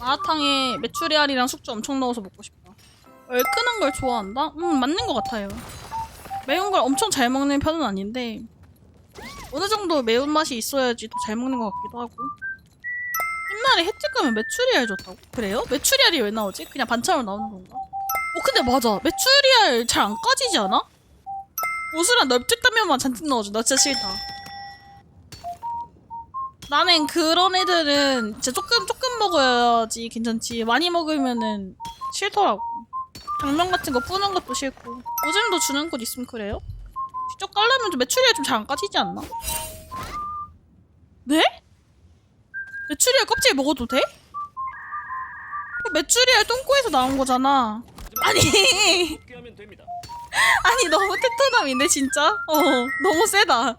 마라탕에 메추리알이랑 숙주 엄청 넣어서 먹고 싶다. 얼큰한 걸 좋아한다? 음 맞는 것 같아요. 매운 걸 엄청 잘 먹는 편은 아닌데 어느 정도 매운맛이 있어야지 더 잘 먹는 것 같기도 하고 옛날에 횟집 가면 메추리알 줬다고? 그래요? 메추리알이 왜 나오지? 그냥 반찬으로 나오는 건가? 어 근데 맞아 메추리알 잘 안 까지지 않아? 오스랑 넓적단면만 잔뜩 넣어줘 나 진짜 싫다 나는 그런 애들은 진짜 조금 조금 먹어야지 괜찮지 많이 먹으면은 싫더라고 당면 같은 거 뿌는 것도 싫고 오줌도 주는 곳 있으면 그래요? 직접 깔려면 좀 메추리알 좀잘 안 까지지 않나? 네? 메추리알 껍질 먹어도 돼? 그 메추리알 똥꼬에서 나온 거잖아 아니. 아니 너무 테토남인데 진짜? 어 너무 세다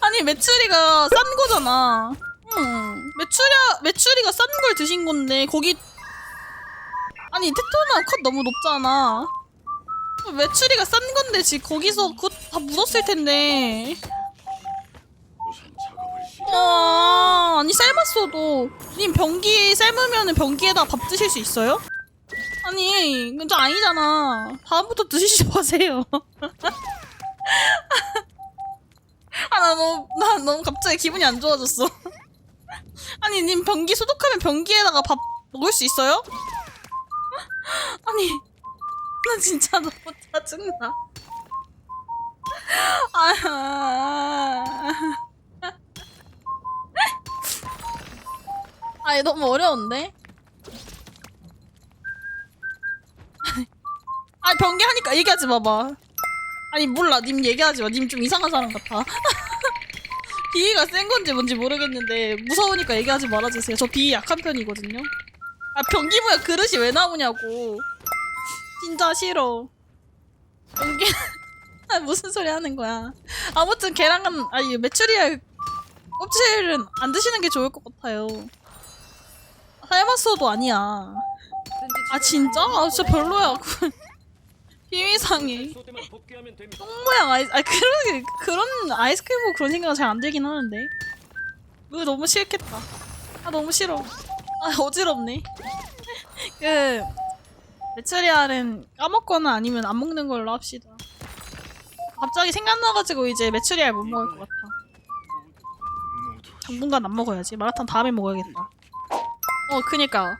아니 메추리가 싼 거잖아. 응. 메추리야 메추리가 싼 걸 드신 건데 거기. 아니 테토남 컷 너무 높잖아. 메추리가 싼 건데 지금 거기서 그거 다 묻었을 텐데. 우선 작업을 시작. 아 아니 삶았어도. 님 변기 삶으면 변기에다 밥 드실 수 있어요? 아니 그건 좀 아니잖아. 다음부터 드시지 마세요. 아 나 너무 나 너무 갑자기 기분이 안 좋아졌어. 아니 님 변기 소독하면 변기에다가 밥 먹을 수 있어요? 아니 나 진짜 너무 짜증나? 아. 아니 너무 어려운데? 아니 변기 하니까 얘기하지 마봐. 아니 몰라. 님 얘기하지 마님 좀 이상한 사람 같아 비위가 센 건지 뭔지 모르겠는데 무서우니까 얘기하지 말아주세요 저 비위 약한 편이거든요 아 변기 뭐야 그릇이 왜 나오냐고 진짜 싫어 변기 아 무슨 소리 하는 거야 아무튼 계란 아니 메추리알 껍질은 안 드시는 게 좋을 것 같아요 삶았어도 아니야. 아 진짜? 아 진짜 별로야. 비위상해. 똥 모양 아이 아 그런 그런 아이스크림 먹고 그런 생각 잘안 들긴 하는데. 이거 너무 싫겠다. 아 너무 싫어. 아 어지럽네. 그 메추리알은 까먹거나 아니면 안 먹는 걸로 합시다. 갑자기 생각나가지고 이제 메추리알 못 먹을 것 같아. 당분간 안 먹어야지. 마라탕 다음에 먹어야겠다. 어, 그니까.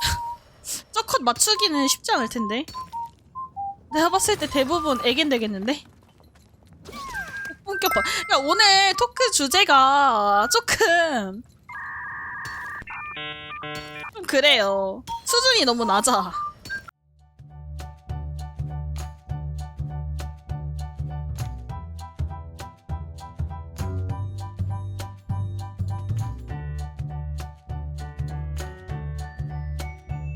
저컷 맞추기는 쉽지 않을 텐데. 내가 봤을 때 대부분 애겐 되겠는데? 본격 봐. 야, 오늘 토크 주제가 조금. 좀 그래요. 수준이 너무 낮아.